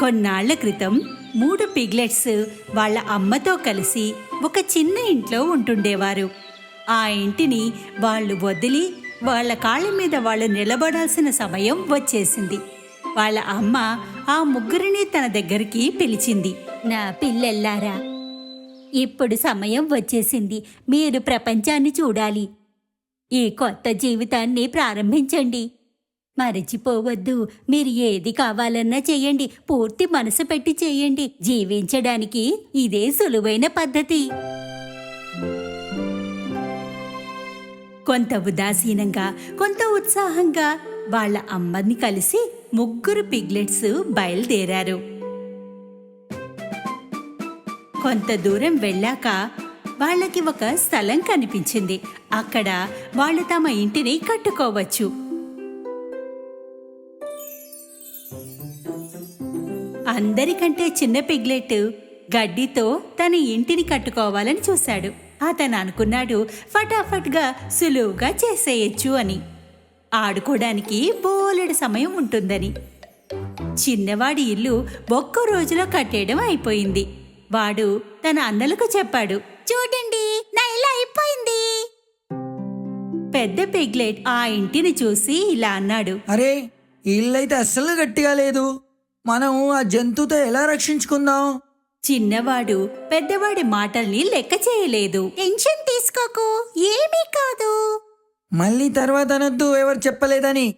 కొన్నాళ్ళ క్రితం మూడు పిగ్లెట్స్ వాళ్ళ అమ్మతో కలిసి ఒక చిన్న ఇంట్లో ఉంటుండేవారు. ఆ ఇంటిని వాళ్ళు వదిలి వాళ్ళ కాళ్ళ మీద వాళ్ళు నిలబడాల్సిన సమయం వచ్చేసింది. వాళ్ళ అమ్మ ఆ ముగ్గురిని తన దగ్గరికి పిలిచింది. నా పిల్లెల్లారా ఇప్పుడు సమయం వచ్చేసింది. మీరు ప్రపంచాన్ని చూడాలి. ఈ కొత్త జీవితాన్ని ప్రారంభించండి. మరచిపోవద్దు. మీరు ఏది కావాలన్నా చేయండి. పూర్తి మనసు పెట్టి చేయండి. జీవించడానికి ఇదే సులువైన పద్ధతి. కొంత ఉదాసీనంగా కొంత ఉత్సాహంగా వాళ్ళ అమ్మని కలిసి ముగ్గురు పిగ్లెట్స్ బయలుదేరారు. కొంత దూరం వెళ్ళాక వాళ్ళకి ఒక స్థలం కనిపించింది. అక్కడ వాళ్ళు తమ ఇంటిని కట్టుకోవచ్చు. అందరికంటే చిన్న పిగ్లెట్ గడ్డితో తన ఇంటిని కట్టుకోవాలని చూశాడు. అతను అనుకున్నాడు ఫటాఫట్గా సులువుగా చేసేయచ్చు అని. ఆడుకోవడానికి బోలెడు సమయం ఉంటుందని. చిన్నవాడి ఇల్లు ఒక్క రోజులో కట్టేయడం అయిపోయింది. వాడు తన అన్నలకు చెప్పాడు చూడండి నా ఇల్లు అయిపోయింది. పెద్ద పిగ్లెట్ ఆ ఇంటిని చూసి ఇలా అన్నాడు అరే ఇల్లు అయితే అస్సలు గట్టిగా లేదు. మనం ఆ జంతువుతో ఎలా రక్షించుకుందాం? చిన్నవాడు పెద్దవాడి మాటల్ని లెక్క చేయలేదు. టెన్షన్ తీసుకోకు ఏమీ కాదు. మళ్ళీ తర్వాత అనొద్దు ఎవరు చెప్పలేదని.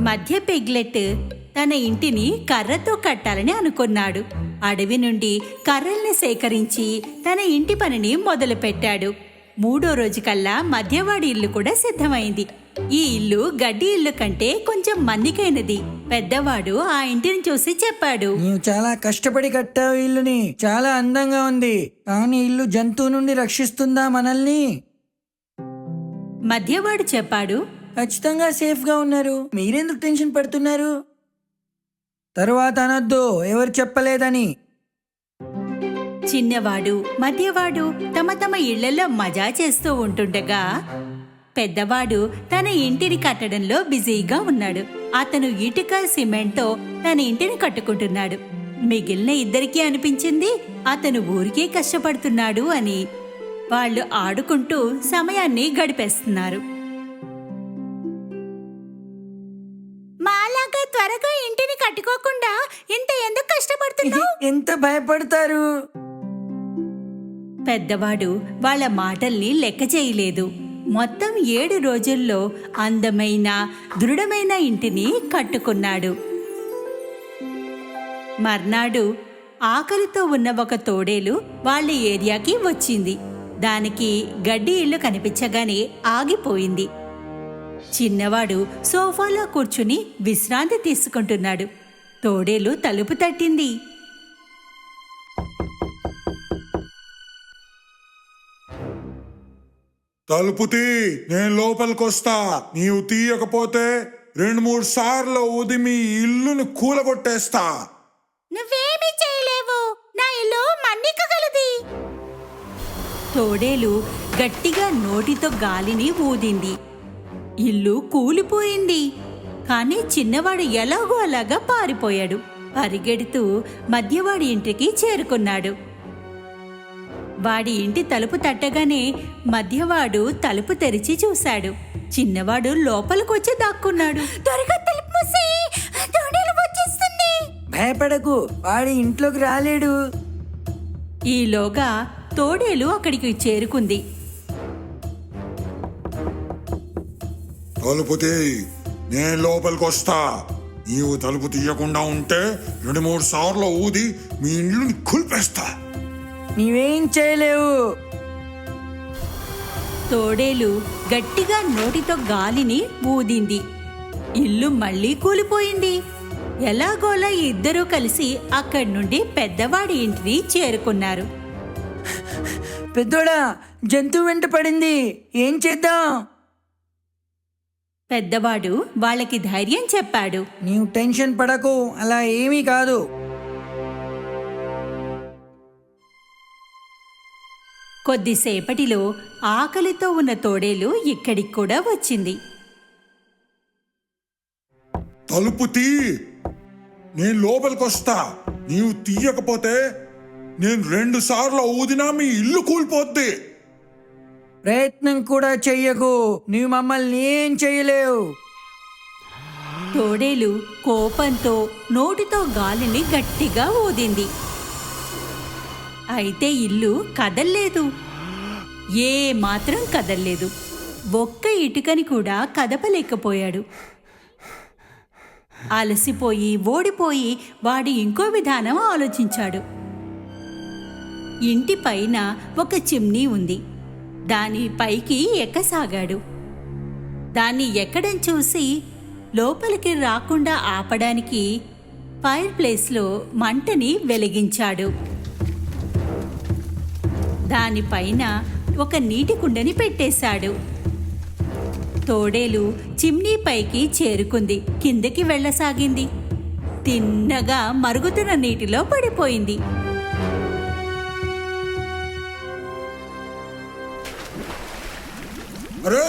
మధ్య పిగ్లెట్ తన ఇంటిని కర్రతో కట్టాలని అనుకున్నాడు. అడవి నుండి కర్రల్ని సేకరించి తన ఇంటి పనిని మొదలుపెట్టాడు. మూడో రోజుకల్లా మధ్యవాడి ఇల్లు కూడా సిద్ధమైంది. ఈ ఇల్లు గడ్డి ఇల్లు కంటే కొంచెం మన్నికైనది పెద్దవాడు ఆ ఇంటిని చూసి చెప్పాడు. నీవు చాలా కష్టపడి కట్టావు ఇల్లుని. చాలా అందంగా ఉంది. కానీ ఇల్లు జంతువు నుండి రక్షిస్తుందా మనల్ని? మధ్యవాడు చెప్పాడు. ఖచ్చితంగా సేఫ్గా ఉన్నారు. మీరెందుకు టెన్షన్ పడుతున్నారు? తరువాత అనొద్దు. ఎవరు చెప్పలేదని. చిన్నవాడు మధ్యవాడు తమ తమ ఇళ్ళలో మజా చేస్తూ ఉంటుండగా పెద్దవాడు తన ఇంటిని కట్టడంలో బిజీగా ఉన్నాడు. అతను ఇటుక సిమెంట్తో తన ఇంటిని కట్టుకుంటున్నాడు. మిగిలిన ఇద్దరికీ అనిపించింది అతను ఊరికే కష్టపడుతున్నాడు అని. వాళ్ళు ఆడుకుంటూ సమయాన్ని గడిపేస్తున్నారు. మాలాగా త్వరగా ఇంటిని కట్టుకోకుండా ఇంత ఎందుకు కష్టపడుతున్నావు? ఎంత భయపడతారు? పెద్దవాడు వాళ్ళ మాటల్ని లెక్క చేయలేదు. మొత్తం ఏడు రోజుల్లో అందమైన దృఢమైన ఇంటిని కట్టుకున్నాడు. మర్నాడు ఆకలితో ఉన్న ఒక తోడేలు వాళ్ళ ఏరియాకి వచ్చింది. దానికి గడ్డి ఇల్లు కనిపించగానే ఆగిపోయింది. చిన్నవాడు సోఫాలో కూర్చుని విశ్రాంతి తీసుకుంటున్నాడు. తోడేలు తలుపు తట్టింది. తలుపు తీ నేను లోపలికొస్తా. నీవు తీయకపోతే రెండు మూడు సార్లు ఊది మీ ఇల్లుని కూలగొట్టేస్తా. నువ్వేమీ చేయలేవు. నా ఇల్లు మన్నికగలది. తోడేలు గట్టిగా నోటితో గాలిని ఊదింది. ఇల్లు కూలిపోయింది. కానీ చిన్నవాడు ఎలాగో అలాగా పారిపోయాడు. పరిగెడుతూ మధ్యవాడి ఇంటికి చేరుకున్నాడు. వాడి ఇంటి తలుపు తట్టగానే మధ్యవాడు తలుపు తెరిచి చూశాడు. చిన్నవాడు లోపలికొచ్చి దాక్కున్నాడు. త్వరగా తలుపు మూసేయ్, తోడేలు వచ్చేస్తుంది. భయపడకు వాడి ఇంట్లోకి రాలేడు. ఈలోగా తోడేలు అక్కడికి చేరుకుంది. తలుపు నేను లోపలికొస్తా. నీవు తలుపు తీయకుండా ఉంటే రెండు మూడు సార్లు ఊది మీ ఇల్లుని కూల్పేస్తా. నీవేం చేయలేవు. తోడేలు గట్టిగా నోటితో గాలిని ఊదింది. ఇల్లు మళ్ళీ కూలిపోయింది. ఎలాగోలా ఇద్దరూ కలిసి అక్కడి నుండి పెద్దవాడి ఇంటిని చేరుకున్నారు. పెద్దోడా జంతువు వెంట పడింది. ఏం చేద్దాం? పెద్దవాడు వాళ్ళకి ధైర్యం చెప్పాడు. నీవు టెన్షన్ పడకు అలా ఏమీ కాదు. కొద్దిసేపటిలో ఆకలితో ఉన్న తోడేలు ఇక్కడికి కూడా వచ్చింది. తలుపు తీ. నేను లోపలికి వస్తా. నీవు తీయకపోతే నేను రెండు సార్లు ఊదినా మీ ఇల్లు కూలిపోద్ది. ప్రయత్నం కూడా చెయ్యకు. నీవు మమ్మల్ని ఏం చెయ్యలేవు. తోడేలు కోపంతో నోటితో గాలిని గట్టిగా ఊదింది. అయితే ఇల్లు కదల్లేదు. ఏ మాత్రం కదల్లేదు. ఒక్క ఇటుకని కూడా కదపలేకపోయాడు. అలసిపోయి ఓడిపోయి వాడి ఇంకో విధానం ఆలోచించాడు. ఇంటి పైన ఒక చిమ్నీ ఉంది. దాని పైకి ఎక్కసాగాడు. దాన్ని ఎక్కడం చూసి లోపలికి రాకుండా ఆపడానికి ఫైర్ ప్లేస్లో మంటని వెలిగించాడు. దానిపైన ఒక నీటి కుండని పెట్టేశాడు. తోడేలు చిమ్నీ పైకి చేరుకుంది. కిందకి వెళ్ళసాగింది. తిన్నగా మరుగుతున్న నీటిలో పడిపోయింది. అరే!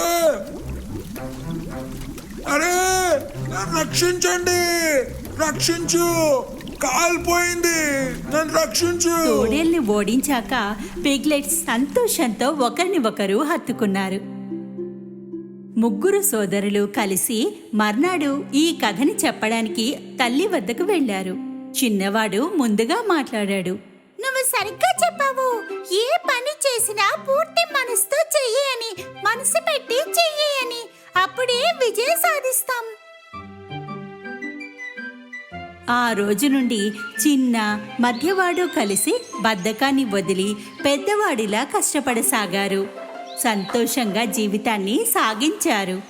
అరే! రక్షించండి! రక్షించు! కాలిపోయింది. నన్ను రక్షించు. తోడేల్ని ఓడించాక పిగ్లెట్స్ సంతోషంతో ఒకరిని ఒకరు హత్తుకున్నారు. ముగ్గురు సోదరులు కలిసి మర్నాడు ఈ కథని చెప్పడానికి తల్లి వద్దకు వెళ్ళారు చిన్నవాడు ముందుగా మాట్లాడాడు. నువ్వు సరిగ్గా చెప్పావు. ఏ పని చేసినా పూర్తి మనసుతో ఆ రోజు నుండి చిన్న మధ్యవాడు కలిసి బద్ధకాన్ని వదిలి పెద్దవాడిలా కష్టపడసాగారు. సంతోషంగా జీవితాన్ని సాగించారు.